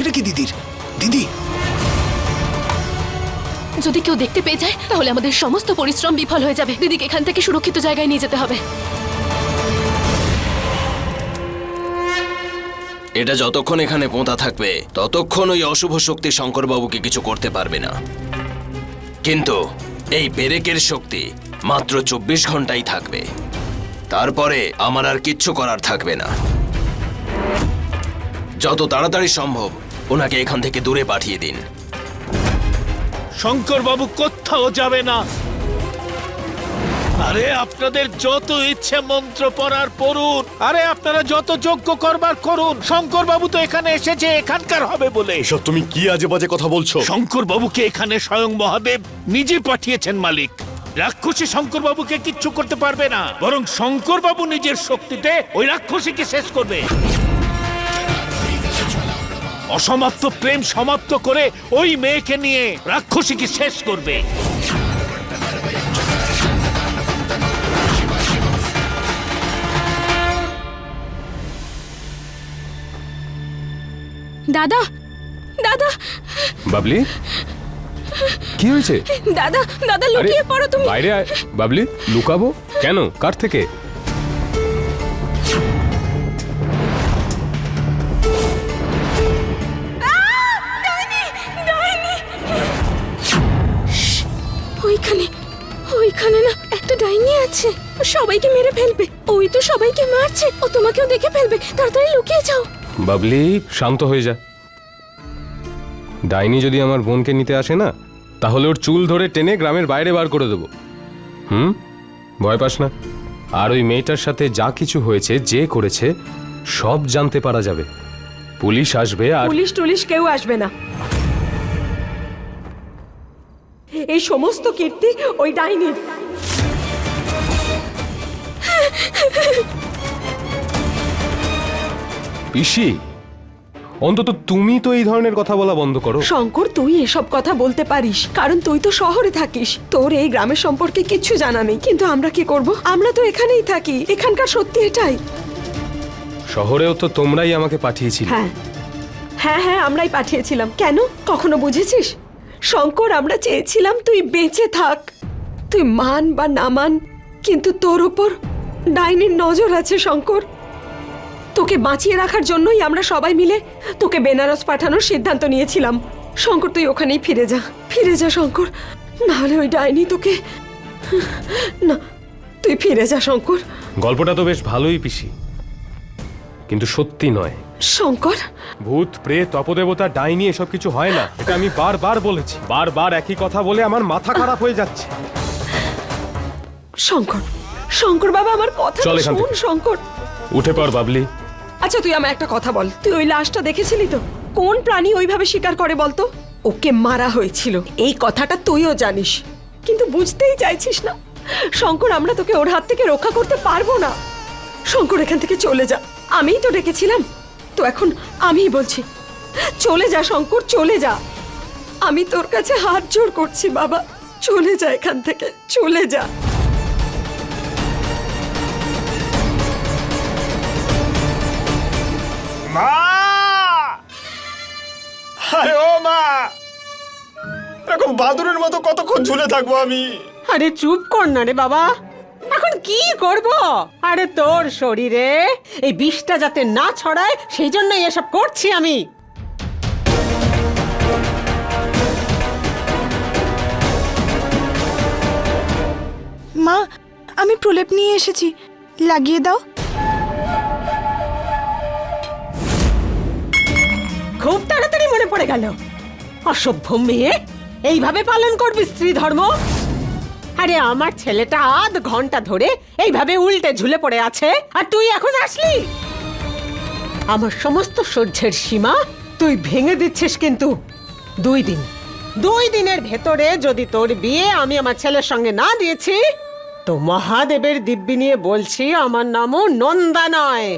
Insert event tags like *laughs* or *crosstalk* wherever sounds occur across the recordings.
সেটা কি দিদির? দিদি? যদি কেউ দেখতে পেয়ে যায় তাহলে আমাদের সমস্ত পরিশ্রম বিফল হয়ে যাবে। দিদিকে এখান থেকে সুরক্ষিত জায়গায় নিয়ে যেতে হবে। এটা যতক্ষণ এখানে পোঁতা থাকবে ততক্ষণ ওই অশুভ শক্তি শঙ্করবাবুকে কিছু করতে পারবে না। কিন্তু এই বেরেকের শক্তি মাত্র চব্বিশ ঘন্টাই থাকবে। তারপরে আমার আর কিচ্ছু করার থাকবে না। যত তাড়াতাড়ি সম্ভব ওনাকে এখান থেকে দূরে পাঠিয়ে দিন। শঙ্কর বাবু কোথাও যাবে না। আরে আপনাদের যত ইচ্ছে মন্ত্র পড়ার পড়ুন। আরে আপনারা যত যজ্ঞ করবার করুন শঙ্কর বাবু তো এখানে এসেছে এখানকার হবে বলে। এসব তুমি কি আজে বাজে কথা বলছো? শঙ্কর বাবুকে এখানে স্বয়ং মহাদেব নিজে পাঠিয়েছেন মালিক। রাক্ষসী শঙ্কর বাবুকে কিচ্ছু করতে পারবে না। বরং শঙ্কর বাবু নিজের শক্তিতে ওই রাক্ষসীকে শেষ করবে। অসমাপ্ত প্রেম সমাপ্ত করে ওই মেয়েকে নিয়ে রাক্ষসীকে শেষ করবে। দাদা দাদা। বাবলি? কি হয়েছে? দাদা দাদা লুকিয়ে পড়ো তুমি। বাইরে আয়। বাবলি লুকাবো? কেন? কার থেকে? ওইখানে ওইখানে না একটা ডাইনি আছে। সবাইকে মেরে ফেলবে। ওই তো সবাইকে মারছে। ও তোমাকেও দেখে ফেলবে। তাড়াতাড়ি লুকিয়ে যাও। বাবলি শান্ত হয়ে যা। ডাইনি যদি আমার বোনকে নিতে আসে না তাহলে ওর চুল ধরে টেনে গ্রামের বাইরে বার করে দেবো। হুম? ভয় পাস না। আর ওই মেয়েটার সাথে যা কিছু হয়েছে যে করেছে সব জানতে পারা যাবে। পুলিশ আসবে আর পুলিশ টুলিশ কেউ আসবে না। এই সমস্ত কীর্তি ওই ডাইনির। পিসি অন্তত তুমি তো এই ধরনের কথা বলা বন্ধ করো। শঙ্কর তুই এসব কথা বলতে পারিস কারণ তুই তো শহরে থাকিস। তোর এই গ্রামের সম্পর্কে কিচ্ছু জানা নেই কিন্তু আমরা কি করব? আমরা তো এখানেই থাকি এখানকার সত্যি এটাই। শহরেও তো তোমরাই আমাকে পাঠিয়েছিলে। হ্যাঁ। হ্যাঁ হ্যাঁ আমরাই পাঠিয়েছিলাম। কেন? কখনো বুঝেছিস? শঙ্কর, আমরা চেয়েছিলাম তুই বেঁচে থাক। তুই মান বা না মান, কিন্তু তোর ওপর ডাইনির নজর আছে শঙ্কর। তোকে বাঁচিয়ে রাখার জন্যই আমরা সবাই মিলে তোকে বেনারস পাঠানোর সিদ্ধান্ত নিয়েছিলাম। শঙ্কর, তুই ওখানেই ফিরে যা ফিরে যা শঙ্কর। নাহলে ওই ডাইনি তোকে না, তুই ফিরে যা শঙ্কর। গল্পটা তো বেশ ভালোই পিসি, কিন্তু সত্যি নয়। শঙ্কর? ভূত প্রেত অপদেবতা ডাইনি এসব কিছু হয় না। এটা আমি বারবার বলেছি। বারবার একই কথা বলে আমার মাথা খারাপ হয়ে যাচ্ছে। শঙ্কর শঙ্কর বাবা আমার কথা চল এখান শোন থেকে। শঙ্কর। উঠে পড় বাবলি। আচ্ছা তুই আমার একটা কথা বল। তুই ওই লাশটা দেখেছিলি তো? কোন প্রাণী ওইভাবে শিকার করে বলতো? ওকে মারা হয়েছিল। এই কথাটা তুইও জানিস। কিন্তু বুঝতেই চাইছিস না। শঙ্কর আমরা তোকে ওর হাত থেকে রক্ষা করতে পারব না। শঙ্কর এখান থেকে চলে যা। আমিই তো ডেকেছিলাম। তো এখন আমিই বলছি চলে যা শঙ্কর চলে যা। আমি তোর কাছে হাত জোর করছি বাবা। চলে যা এখান থেকে চলে যা। মা! আরে ও মা! এরকম বাদুরের মতো কতক্ষণ ঝুলে থাকব আমি? আরে চুপ কর না রে বাবা। এখন কি করব? আরে তোর শরীরে এই বিষটা যাতে না ছড়ায় সেই জন্যই এসব করছি আমি। মা আমি প্রলেপ নিয়ে এসেছি। লাগিয়ে দাও। খুব তাড়াতাড়ি মনে পড়ে গেল। অসভ্য মেয়ে এইভাবে পালন করবি স্ত্রী ধর্ম আরে আমার ছেলেটা আধ ঘণ্টা ধরে এইভাবে উল্টে ঝুলে পড়ে আছে। আর তুই এখন আসলি? আমার সমস্ত সহ্যের সীমা তুই ভেঙে দিচ্ছিস কিন্তু। দুই দিন। দুই দিনের ভেতরে যদি তোর বিয়ে আমি আমার ছেলের সঙ্গে না দিয়েছি, তো মহাদেবের দিব্যি নিয়ে বলছি আমার নামও নন্দা নয়।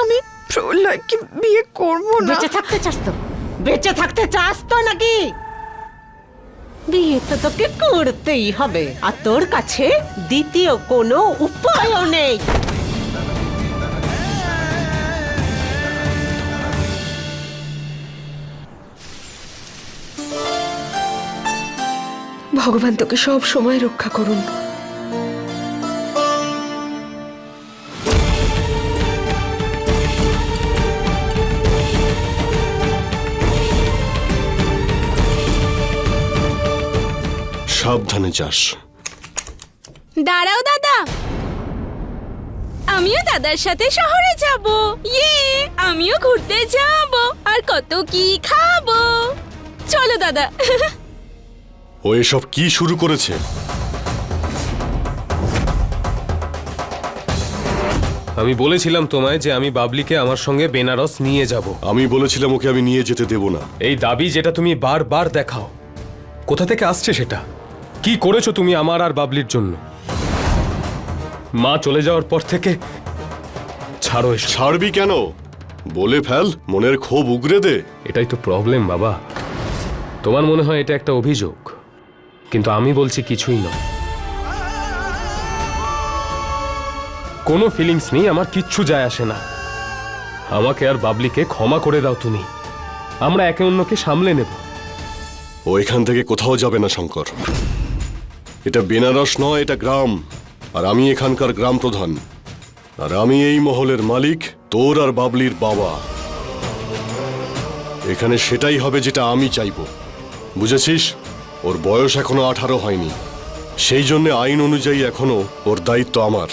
আমি প্রলয়কে বিয়ে করব না? বেঁচে থাকতে চাস তো। বেঁচে থাকতে চাস তো নাকি? বিয়ে তো তোকে করতেই হবে আর তোর কাছে দ্বিতীয় কোনো উপায়ও নেই। ভগবান তোকে সব সময় রক্ষা করুন। সাবধানে যাস। দাঁড়াও দাদা। আমিও দাদার সাথে শহরে যাব। ইয়ে আমিও ঘুরতে যাব আর কত কি খাব। চলো দাদা। ও এসব কি শুরু করেছে? আমি বলেছিলাম তোমায় যে আমি বাবলিকে আমার সঙ্গে বেনারস নিয়ে যাব। আমি বলেছিলাম ওকে আমি নিয়ে যেতে দেব না। এই দাবি যেটা তুমি বারবার দেখাও। কোথা থেকে আসছে সেটা? কি করেছ তুমি আমার আর বাবলির জন্য? মা চলে যাওয়ার পর থেকে ছাড়ো এসব। ছাড়বি কেন? বলে ফেল মনের ক্ষোভ উগরে দে। এটাই তো প্রবলেম বাবা। তোমার মনে হয় এটা একটা অভিযোগ? কিন্তু আমি বলছি কিছুই নয়। কোনো ফিলিংস নেই আমার কিচ্ছু যায় আসে না। আমাকে আর বাবলিকে ক্ষমা করে দাও তুমি। আমরা একে অন্যকে সামলে নেব। ও এখান থেকে কোথাও যাবে না শঙ্কর। এটা বেনারস নয়, এটা গ্রাম। আর আমি এখানকার গ্রাম প্রধান আর আমি এই মহলের মালিক, তোর আর বাবলির বাবা। এখানে সেটাই হবে যেটা আমি চাইব। বুঝেছিস? ওর বয়স এখনও আঠারো হয়নি। সেই জন্য আইন অনুযায়ী এখনও ওর দায়িত্ব আমার।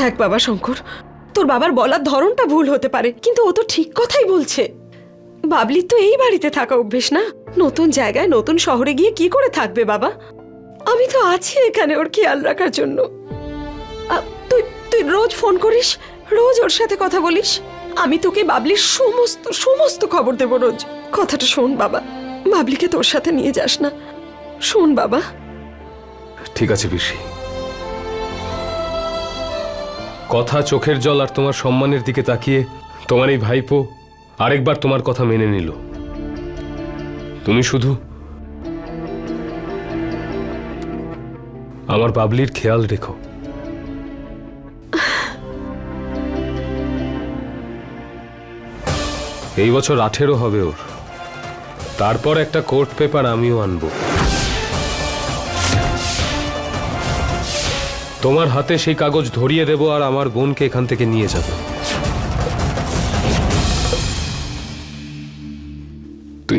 দেখ বাবা শঙ্কর, তোর বাবার বলার ধরনটা ভুল হতে পারে, কিন্তু ও তো ঠিক কথাই বলছে। বাবলির তো এই বাড়িতে থাকা অভ্যেস না? নতুন জায়গায় নতুন শহরে গিয়ে কি করে থাকবে বাবা? আমি তো আছি এখানে ওর খেয়াল রাখার জন্য। তুই তুই রোজ ফোন করিস, রোজ ওর সাথে কথা বলিস। আমি তোকে বাবলির সমস্ত সমস্ত খবর দেবো রোজ। কথাটা শোন বাবা, বাবলিকে তোর সাথে নিয়ে যাস না। শোন বাবা। ঠিক আছে পিসি। কথা চোখের জল আর তোমার সম্মানের দিকে তাকিয়ে তোমার এই ভাইপো আরেকবার তোমার কথা মেনে নিল। তুমি শুধু আমার বাবলির খেয়াল রেখো। এই বছর আঠেরো হবে ওর। তারপর একটা কোর্ট পেপার আমিও আনব। তোমার হাতে সেই কাগজ ধরিয়ে দেব আর আমার বোনকে এখান থেকে নিয়ে যাব।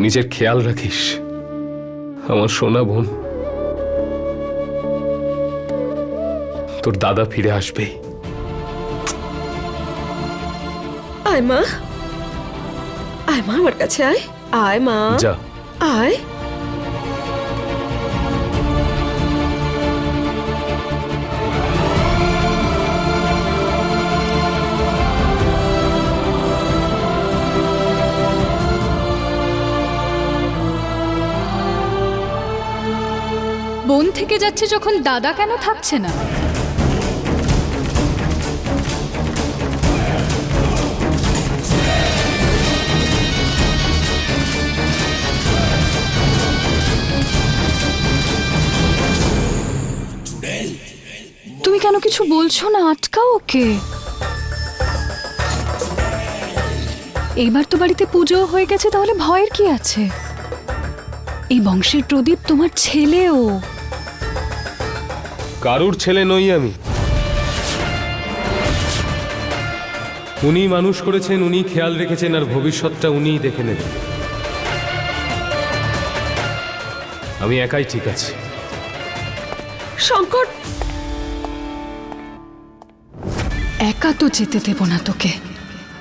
নিজের খেয়াল রাখিস। আমার সোনা বোন। তোর দাদা ফিরে আসবে। আয় মা। আয় মা আমার কাছে আয়। আয় মা। যা। আয়। থেকে যাচ্ছে যখন দাদা কেন থাকছে না? তুমি কেন কিছু বলছো না? আটকাও ওকে। এইবার তো বাড়িতে পুজো হয়ে গেছে, তাহলে ভয়ের কি আছে? এই বংশের প্রদীপ তোমার ছেলেও। কারুর ছেলে নই আমি। উনি মানুষ করেছেন, উনি খেয়াল রেখেছেন, আর ভবিষ্যৎটা উনিই দেখে নেবেন। আমি একাই ঠিক আছি। শঙ্কর! একা তো যেতে দেব না তোকে।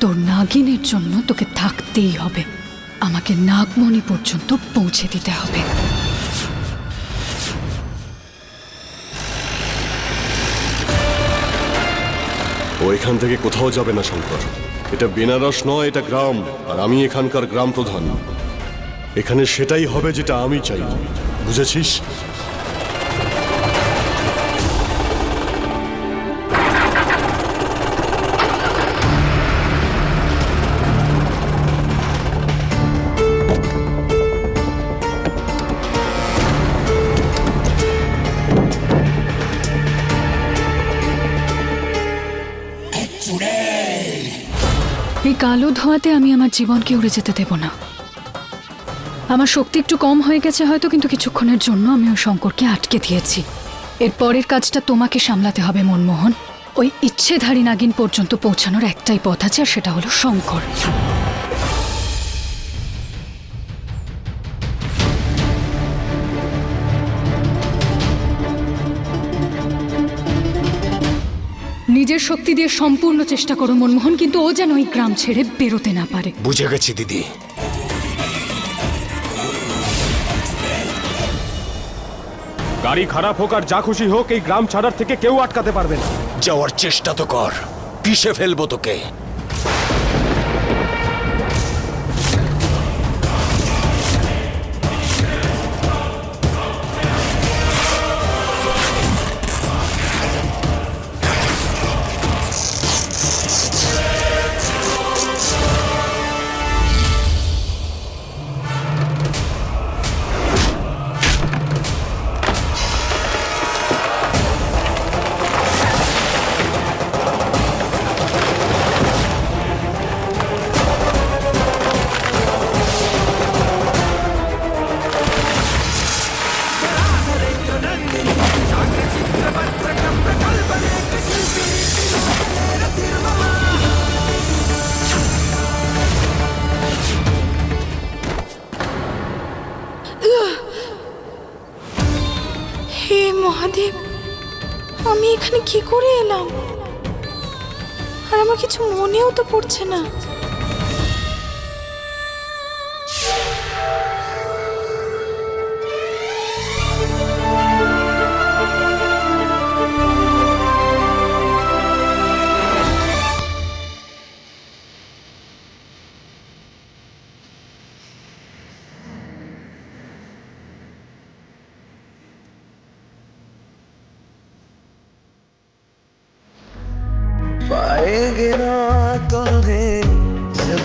তোর নাগিনের জন্য তোকে থাকতেই হবে। আমাকে নাগমণি পর্যন্ত পৌঁছে দিতে হবে। এখান থেকে কোথাও যাবে না, শঙ্কর। এটা বেনারস নয়, এটা গ্রাম, আর আমি এখানকার গ্রাম প্রধান। এখানে সেটাই হবে যেটা আমি চাই। বুঝেছিস? ধোঁয়াতে আমি আমার জীবনকে উড়ে যেতে দেব না। আমার শক্তি একটু কম হয়ে গেছে হয়তো, কিন্তু কিছুক্ষণের জন্য আমি ওই শঙ্করকে আটকে দিয়েছি। এর পরের কাজটা তোমাকে সামলাতে হবে, মনমোহন। ওই ইচ্ছেধারী নাগিন পর্যন্ত পৌঁছানোর একটাই পথ আছে, আর সেটা হলো শঙ্কর। নিজের শক্তি দিয়ে সম্পূর্ণ চেষ্টা করো মনমোহন কিন্তু ও যেন ওই গ্রাম ছেড়ে বেরোতে না পারে। বুঝে গেছি দিদি। গাড়ি খারাপ হোক আর যা খুশি হোক এই গ্রাম ছাড়ার থেকে কেউ আটকাতে পারবে না। যাওয়ার চেষ্টা তো কর পিষে ফেলব তোকে। মহাদেব আমি এখানে কি করে এলাম? আর আমার কিছু মনেও তো পড়ছে না।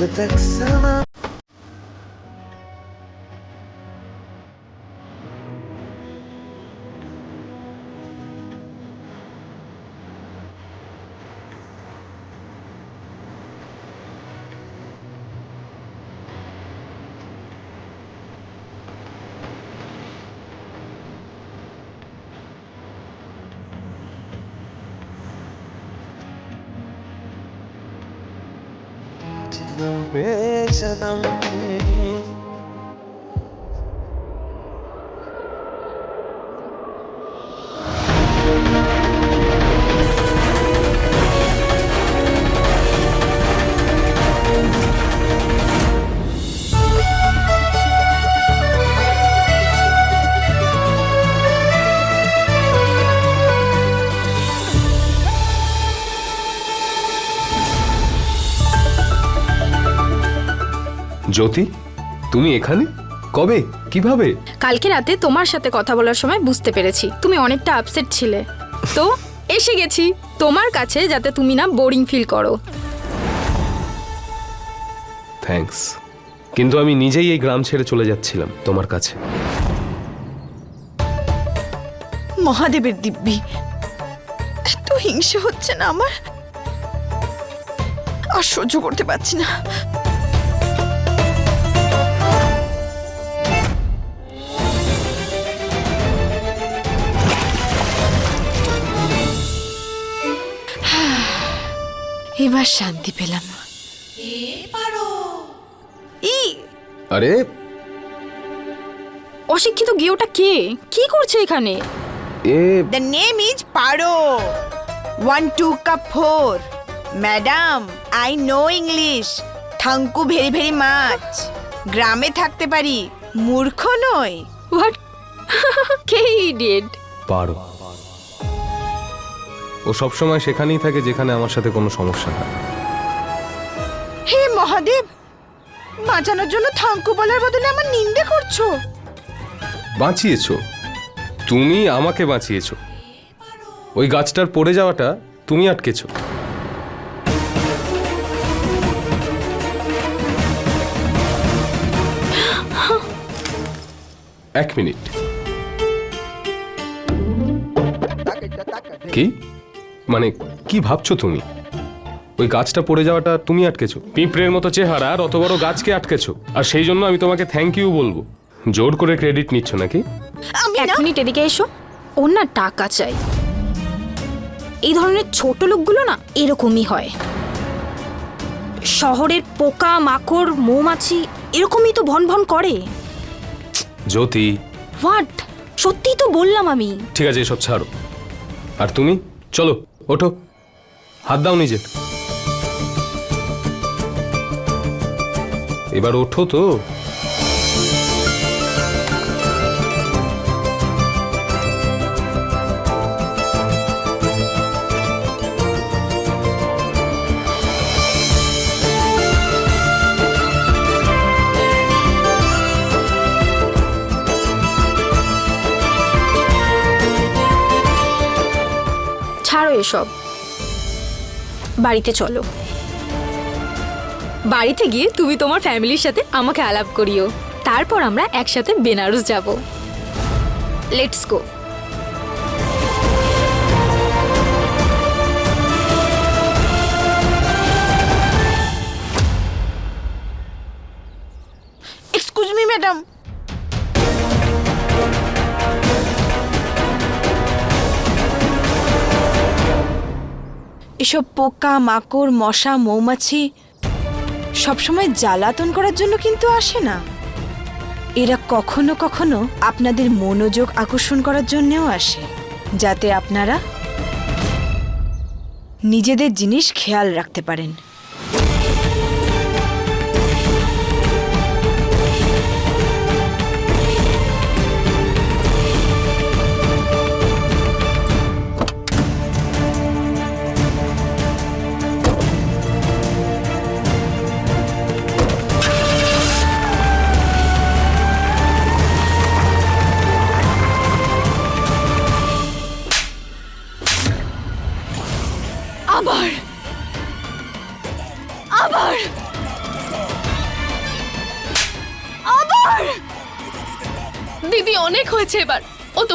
with that summer জ্যোতি তুমি এখানে? কবে? কীভাবে? কালকে রাতে তোমার সাথে কথা বলার সময় বুঝতে পেরেছি। তুমি অনেকটা আপসেট ছিলে। তো এসে গেছি। তোমার কাছে যাতে তুমি না বোরিং ফিল করো। থ্যাঙ্কস কিন্তু আমি নিজেই এই গ্রাম ছেড়ে চলে যাচ্ছিলাম তোমার কাছে। মহাদেবের দিব্যি এত হিংসে হচ্ছে না আমার? আর সহ্য করতে পারছি না। এবার শান্তি পেলাম। ই! আরে? অশিক্ষিত গিয়েওটা কে? কি করছে এখানে? A the name is Paro one two cup four madam I know English thank you very very much গ্রামে থাকতে পারি মূর্খ নই। হোয়াট *laughs* কে ইডিয়েট পারো। ও সবসময় সেখানেই থাকে যেখানে আমার সাথে কোনো সমস্যা হয়। হে মহাদেব বাঁচানোর জন্য থাঙ্কু বলার বদলে আমার নিন্দে করছ। বাঁচিয়েছো। তুমি আমাকে বাঁচিয়েছো। ওই গাছটার পড়ে যাওয়াটা তুমি আটকেছো। এক মিনিট। কি? মানে কি ভাবছ তুমি? ওই গাছটা পড়ে যাওয়াটা তুমি আটকেছো। পিঁপড়ের মতো চেহারা আর অত বড় গাছকে আটকেছো। আর সেই জন্য আমি তোমাকে থ্যাংক ইউ বলব। জোর করে ক্রেডিট নিচ্ছ নাকি? আমি এক মিনিট এদিকে এসো। ওর না টাকা চাই। এই ধরনের ছোট লোকগুলো না এরকমই হয়। শহরের পোকা মাকড় মৌমাছি এরকমই তো ভন ভন করে। জ্যোতি। হোয়াট সত্যিই তো বললাম আমি। ঠিক আছে এসব ছাড়ো। আর তুমি? চলো। ওঠো। হাত দাও নিজে এবার ওঠো তো। এসব বাড়িতে চলো। বাড়িতে গিয়ে তুমি তোমার ফ্যামিলির সাথে আমাকে আলাপ করিও। তারপর আমরা একসাথে বেনারস যাব। লেটস গো এসব পোকা, মাকড়, মশা, মৌমাছি সবসময় জ্বালাতন করার জন্য কিন্তু আসে না। এরা কখনো কখনো আপনাদের মনোযোগ আকর্ষণ করার জন্যেও আসে, যাতে আপনারা নিজেদের জিনিস খেয়াল রাখতে পারেন।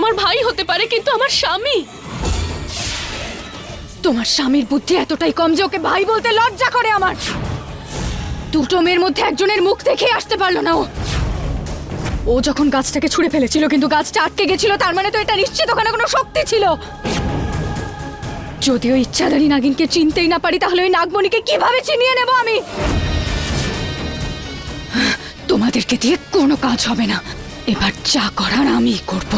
তোমার ভাই হতে পারে, কিন্তু আমার স্বামী। তোমার স্বামীর বুদ্ধি এতটাই কম যে ওকে ভাই বলতে লজ্জা করে আমার। দুটো মেয়ের মধ্যে একজনের মুখ দেখে আসতে পারল না ও। ও যখন গাছটাকে ছুঁড়ে ফেলেছিল, কিন্তু গাছটা আটকে গেছিল, তার মানে তো এটা নিশ্চিত ওখানে কোনো শক্তি ছিল। যদিও ইচ্ছাধারী নাগিনকে চিনতেই না পারি, তাহলে ওই নাগমণিকে কীভাবে চিনিয়ে নেব আমি? তোমাদেরকে দিয়ে কোনো কাজ হবে না। এবার যা করার আমি করব।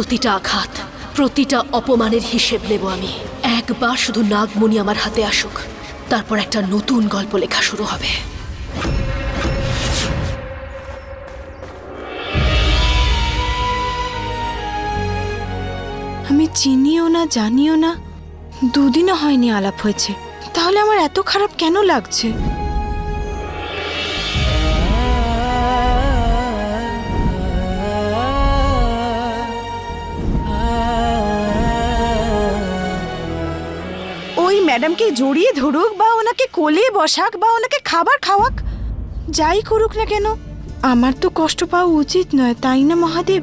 প্রতিটা আঘাত, প্রতিটা অপমানের হিসেব নেব আমি। একবার শুধু নাগমণি আমার হাতে আসুক, তারপর একটা নতুন গল্প লেখা শুরু হবে। আমি চিনিও না, জানিও না, দুদিনও হয়নি আলাপ হয়েছে। তাহলে আমার এত খারাপ কেন লাগছে? ম্যাডামকে জড়িয়ে ধরুক বা ওনাকে কোলে বসাক বা ওনাকে খাবার খাওয়াক, যাই করুক না কেন, আমার তো কষ্ট পাওয়া উচিত নয়, তাই না মহাদেব?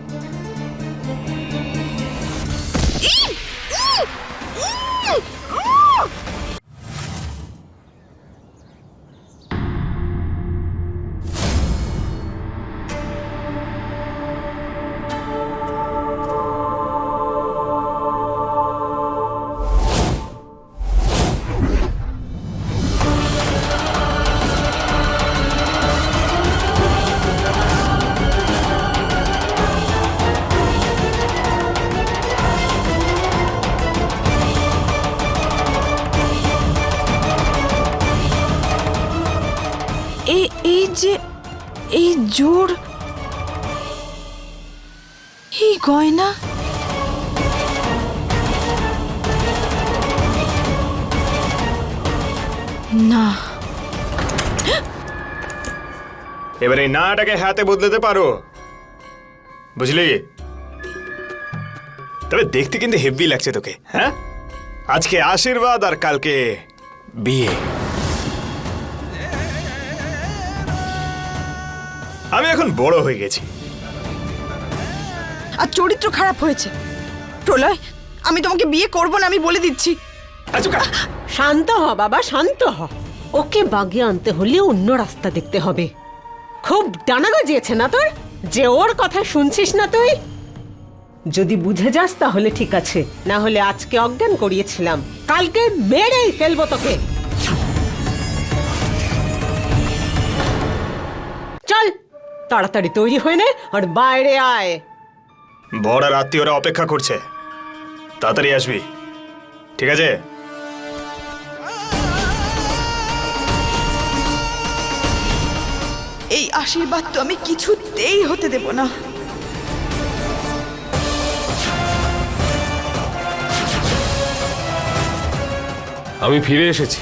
এবার এই নাটাকে হাতে বদলাতে পারো। বুঝলি? তবে দেখতে কিন্তু হেভি লাগছে তোকে হ্যাঁ? আজকে আশীর্বাদ আর কালকে বিয়ে। আমি এখন বড় হয়ে গেছি। আর চরিত্র খারাপ হয়েছে। প্রলয় আমি তোমাকে বিয়ে করব না আমি বলে দিচ্ছি। শান্ত হ বাবা শান্ত হ। ওকে বাগিয়ে আনতে হলে অন্য রাস্তা দেখতে হবে। খুব ডানা গজিয়েছে না তোর? যে ওর কথা শুনছিস না তুই? যদি বুঝে যাস তাহলে ঠিক আছে। না হলে আজকে অজ্ঞান করিয়েছিলাম। কালকে মেরেই ফেলব তোকে। চল তাড়াতাড়ি তৈরি হয়ে নে আর বাইরে আয়। বড় আর আত্মীয়রা অপেক্ষা করছে। তাড়াতাড়ি আসবি। ঠিক আছে? এই আশীর্বাদ তো আমি কিছুতেই হতে দেব না। আমি ফিরে এসেছি।